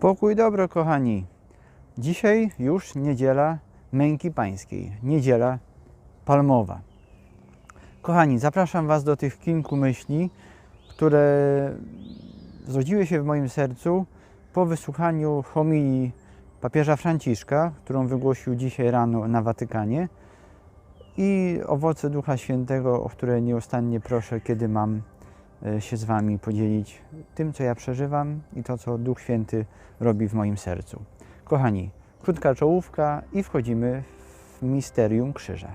Pokój dobro, kochani. Dzisiaj już niedziela męki pańskiej, niedziela palmowa. Kochani, zapraszam Was do tych kilku myśli, które zrodziły się w moim sercu po wysłuchaniu homilii papieża Franciszka, którą wygłosił dzisiaj rano na Watykanie i owoce Ducha Świętego, o które nieustannie proszę, kiedy mam się z Wami podzielić tym, co ja przeżywam i to, co Duch Święty robi w moim sercu. Kochani, krótka czołówka i wchodzimy w misterium krzyża.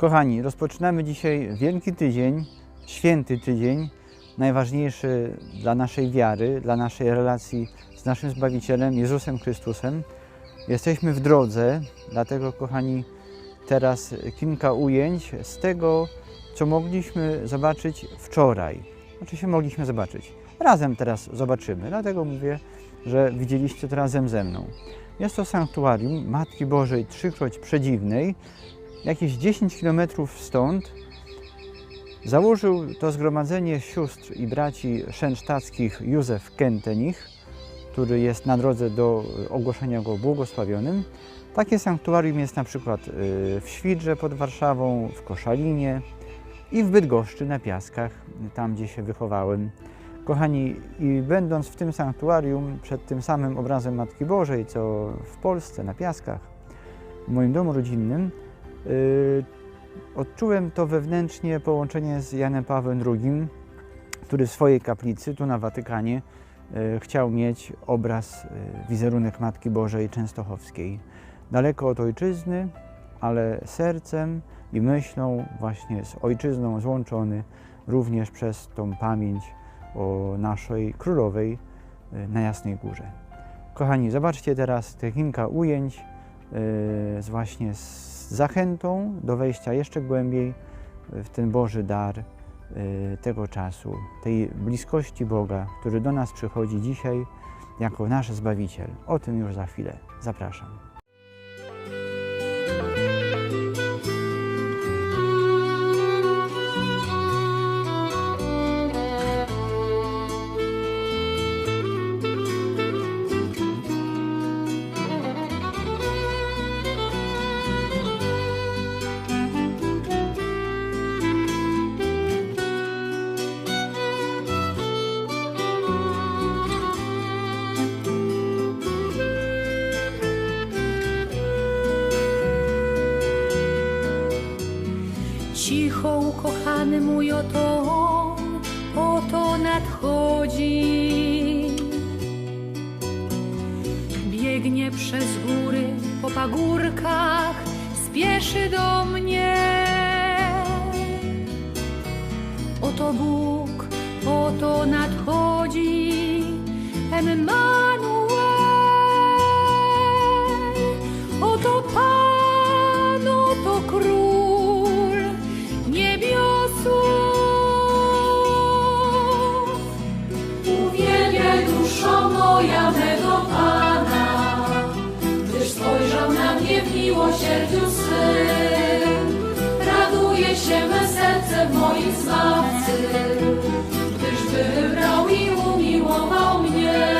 Kochani, rozpoczynamy dzisiaj Wielki Tydzień, Święty Tydzień, najważniejszy dla naszej wiary, dla naszej relacji z naszym Zbawicielem, Jezusem Chrystusem. Jesteśmy w drodze, dlatego, kochani, teraz kilka ujęć z tego, co mogliśmy zobaczyć wczoraj. Oczywiście mogliśmy zobaczyć. Razem teraz zobaczymy, dlatego mówię, że widzieliście to razem ze mną. Jest to sanktuarium Matki Bożej Trzykroć Przedziwnej, jakieś 10 km stąd założył to zgromadzenie sióstr i braci szensztackich Józef Kentenich, który jest na drodze do ogłoszenia go błogosławionym. Takie sanktuarium jest na przykład y, w Świdrze pod Warszawą, w Koszalinie i w Bydgoszczy na Piaskach, tam gdzie się wychowałem. Kochani, i będąc w tym sanktuarium przed tym samym obrazem Matki Bożej, co w Polsce, na Piaskach, w moim domu rodzinnym, Odczułem to wewnętrznie połączenie z Janem Pawłem II, który w swojej kaplicy, tu na Watykanie, yy, chciał mieć obraz, yy, wizerunek Matki Bożej Częstochowskiej. Daleko od ojczyzny, ale sercem i myślą właśnie z ojczyzną złączony również przez tą pamięć o naszej królowej na Jasnej Górze. Kochani, zobaczcie teraz te kilka ujęć z właśnie z zachętą do wejścia jeszcze głębiej w ten Boży dar y, tego czasu, tej bliskości Boga, który do nas przychodzi dzisiaj jako nasz Zbawiciel. O tym już za chwilę. Zapraszam. Ukochany mój oto on, oto nadchodzi. Biegnie przez góry po pagórkach, spieszy do mnie. Oto Bóg, oto nadchodzi, Emmanuel. Moim Zbawcy, gdyż wybrał i umiłował mnie.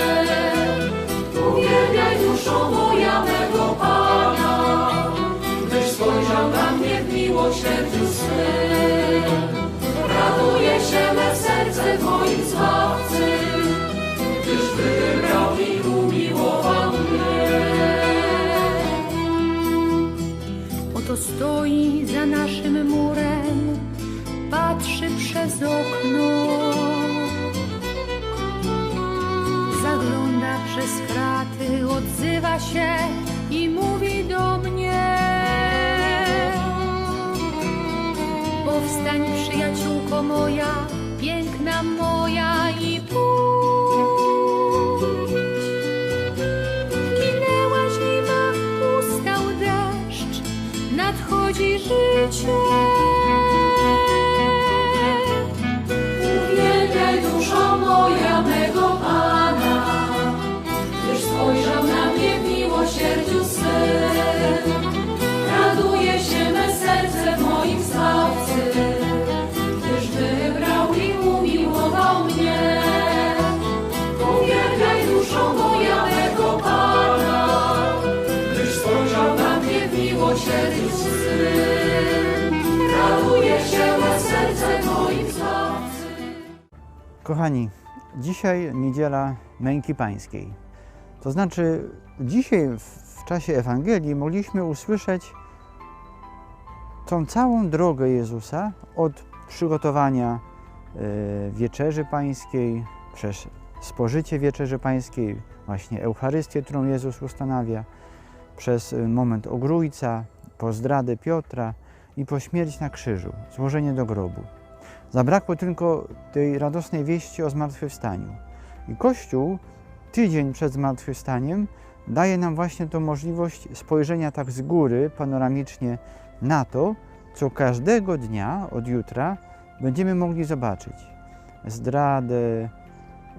Uwielbiaj duszo moja mego Pana, gdyż spojrzał na mnie w miłosierdziu swym. Raduje się me serce moim Zbawcy, gdyż wybrał i umiłował mnie. Oto stoi za naszym twarzy z kraty odzywa się i mówi do mnie. Powstań przyjaciółko moja, piękna moja i pójdź. Minęła zima, ustał deszcz, nadchodzi życie. się. Kochani, dzisiaj niedziela Męki Pańskiej. To znaczy, dzisiaj w czasie Ewangelii mogliśmy usłyszeć tą całą drogę Jezusa od przygotowania e, wieczerzy pańskiej, przez spożycie wieczerzy pańskiej, właśnie Eucharystię, którą Jezus ustanawia, przez e, moment ogrójca, po zdradę Piotra i po śmierć na krzyżu, złożenie do grobu. Zabrakło tylko tej radosnej wieści o zmartwychwstaniu. I Kościół tydzień przed zmartwychwstaniem daje nam właśnie tą możliwość spojrzenia tak z góry, panoramicznie na to, co każdego dnia od jutra będziemy mogli zobaczyć. Zdradę,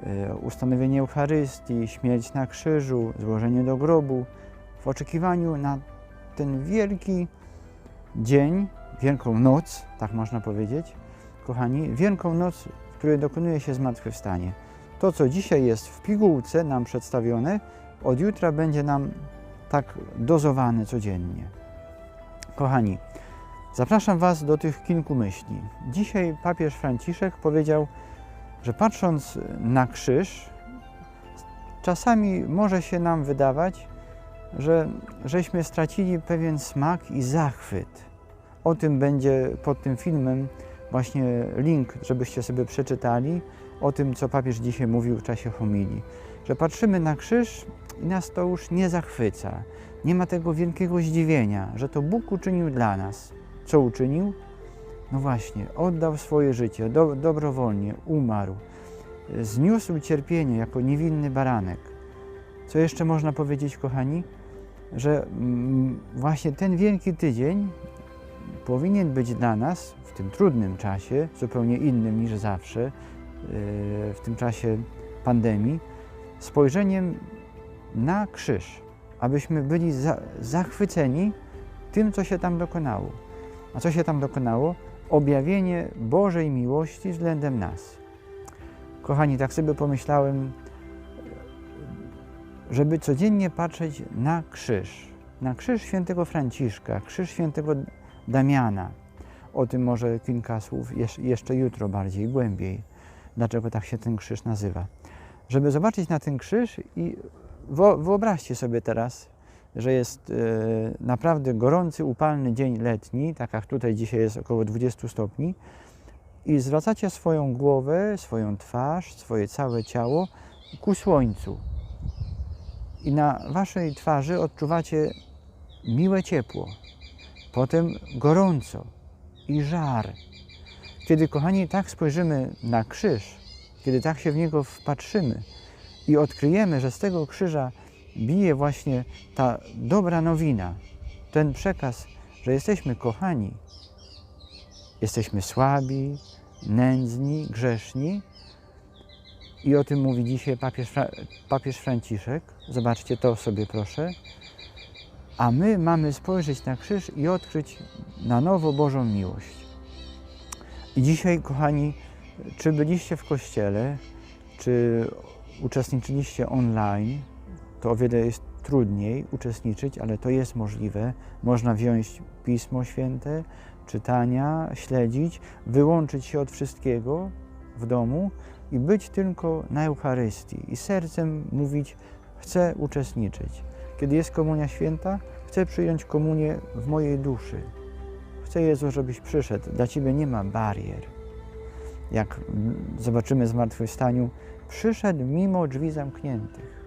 e, ustanowienie Eucharystii, śmierć na krzyżu, złożenie do grobu, w oczekiwaniu na ten wielki dzień, wielką noc, tak można powiedzieć, kochani, wielką noc, w której dokonuje się zmartwychwstanie. To, co dzisiaj jest w pigułce nam przedstawione, od jutra będzie nam tak dozowane codziennie. Kochani, zapraszam Was do tych kilku myśli. Dzisiaj papież Franciszek powiedział, że patrząc na krzyż, czasami może się nam wydawać, że żeśmy stracili pewien smak i zachwyt. O tym będzie pod tym filmem właśnie link, żebyście sobie przeczytali o tym, co papież dzisiaj mówił w czasie homilii. Że patrzymy na krzyż i nas to już nie zachwyca. Nie ma tego wielkiego zdziwienia, że to Bóg uczynił dla nas. Co uczynił? No właśnie, oddał swoje życie, do, dobrowolnie, umarł, zniósł cierpienie jako niewinny baranek. Co jeszcze można powiedzieć, kochani? Że mm, właśnie ten wielki tydzień powinien być dla nas w tym trudnym czasie, zupełnie innym niż zawsze, yy, w tym czasie pandemii, spojrzeniem na krzyż, abyśmy byli za, zachwyceni tym, co się tam dokonało. A co się tam dokonało? Objawienie Bożej miłości względem nas. Kochani, tak sobie pomyślałem, żeby codziennie patrzeć na krzyż, na krzyż świętego Franciszka, krzyż świętego Damiana. O tym może kilka słów jeszcze jutro bardziej, głębiej, dlaczego tak się ten krzyż nazywa. Żeby zobaczyć na ten krzyż i wyobraźcie sobie teraz, że jest e, naprawdę gorący, upalny dzień letni, tak jak tutaj dzisiaj jest około 20 stopni, i zwracacie swoją głowę, swoją twarz, swoje całe ciało ku słońcu. I na waszej twarzy odczuwacie miłe ciepło, potem gorąco i żar. Kiedy, kochani, tak spojrzymy na krzyż, kiedy tak się w niego wpatrzymy i odkryjemy, że z tego krzyża bije właśnie ta dobra nowina, ten przekaz, że jesteśmy kochani, jesteśmy słabi, nędzni, grzeszni. I o tym mówi dzisiaj papież, papież Franciszek. Zobaczcie to sobie, proszę. A my mamy spojrzeć na krzyż i odkryć na nowo Bożą miłość. I dzisiaj, kochani, czy byliście w kościele, czy uczestniczyliście online, to o wiele jest trudniej uczestniczyć, ale to jest możliwe. Można wziąć Pismo Święte, czytania, śledzić, wyłączyć się od wszystkiego w domu i być tylko na Eucharystii i sercem mówić: Chcę uczestniczyć. Kiedy jest Komunia Święta, chcę przyjąć komunię w mojej duszy. Chcę Jezu, żebyś przyszedł. Dla Ciebie nie ma barier. Jak zobaczymy zmartwychwstaniu, przyszedł mimo drzwi zamkniętych.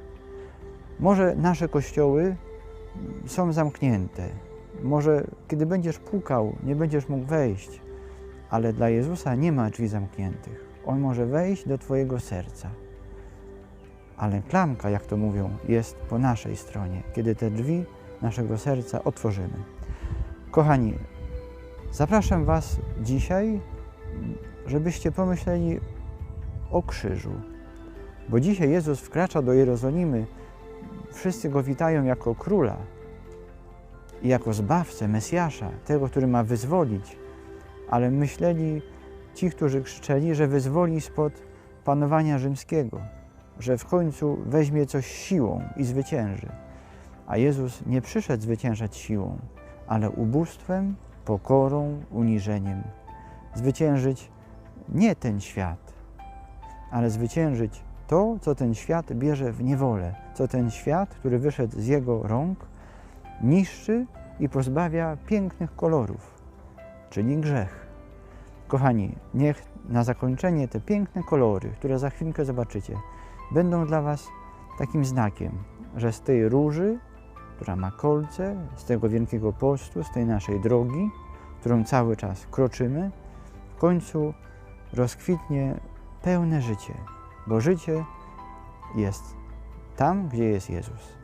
Może nasze kościoły są zamknięte. Może kiedy będziesz pukał, nie będziesz mógł wejść, ale dla Jezusa nie ma drzwi zamkniętych. On może wejść do Twojego serca. Ale klamka, jak to mówią, jest po naszej stronie, kiedy te drzwi naszego serca otworzymy. Kochani, zapraszam Was dzisiaj, żebyście pomyśleli o krzyżu. Bo dzisiaj Jezus wkracza do Jerozolimy, wszyscy go witają jako króla i jako zbawcę, Mesjasza, tego, który ma wyzwolić. Ale myśleli ci, którzy krzyczeli, że wyzwoli spod panowania rzymskiego, że w końcu weźmie coś siłą i zwycięży. A Jezus nie przyszedł zwyciężać siłą, ale ubóstwem, pokorą, uniżeniem. Zwyciężyć nie ten świat, ale zwyciężyć to, co ten świat bierze w niewolę, co ten świat, który wyszedł z jego rąk, niszczy i pozbawia pięknych kolorów, czyli grzech. Kochani, niech na zakończenie te piękne kolory, które za chwilkę zobaczycie, będą dla Was takim znakiem, że z tej róży, która ma kolce, z tego wielkiego postu, z tej naszej drogi, którą cały czas kroczymy, w końcu rozkwitnie pełne życie, bo życie jest tam, gdzie jest Jezus.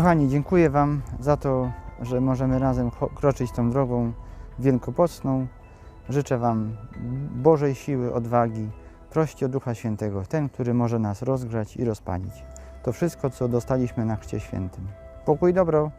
Kochani, dziękuję Wam za to, że możemy razem kroczyć tą drogą wielkopocną. Życzę Wam Bożej siły, odwagi, prości o Ducha Świętego, ten, który może nas rozgrzać i rozpalić. To wszystko, co dostaliśmy na Chrzcie Świętym. Pokój, dobro.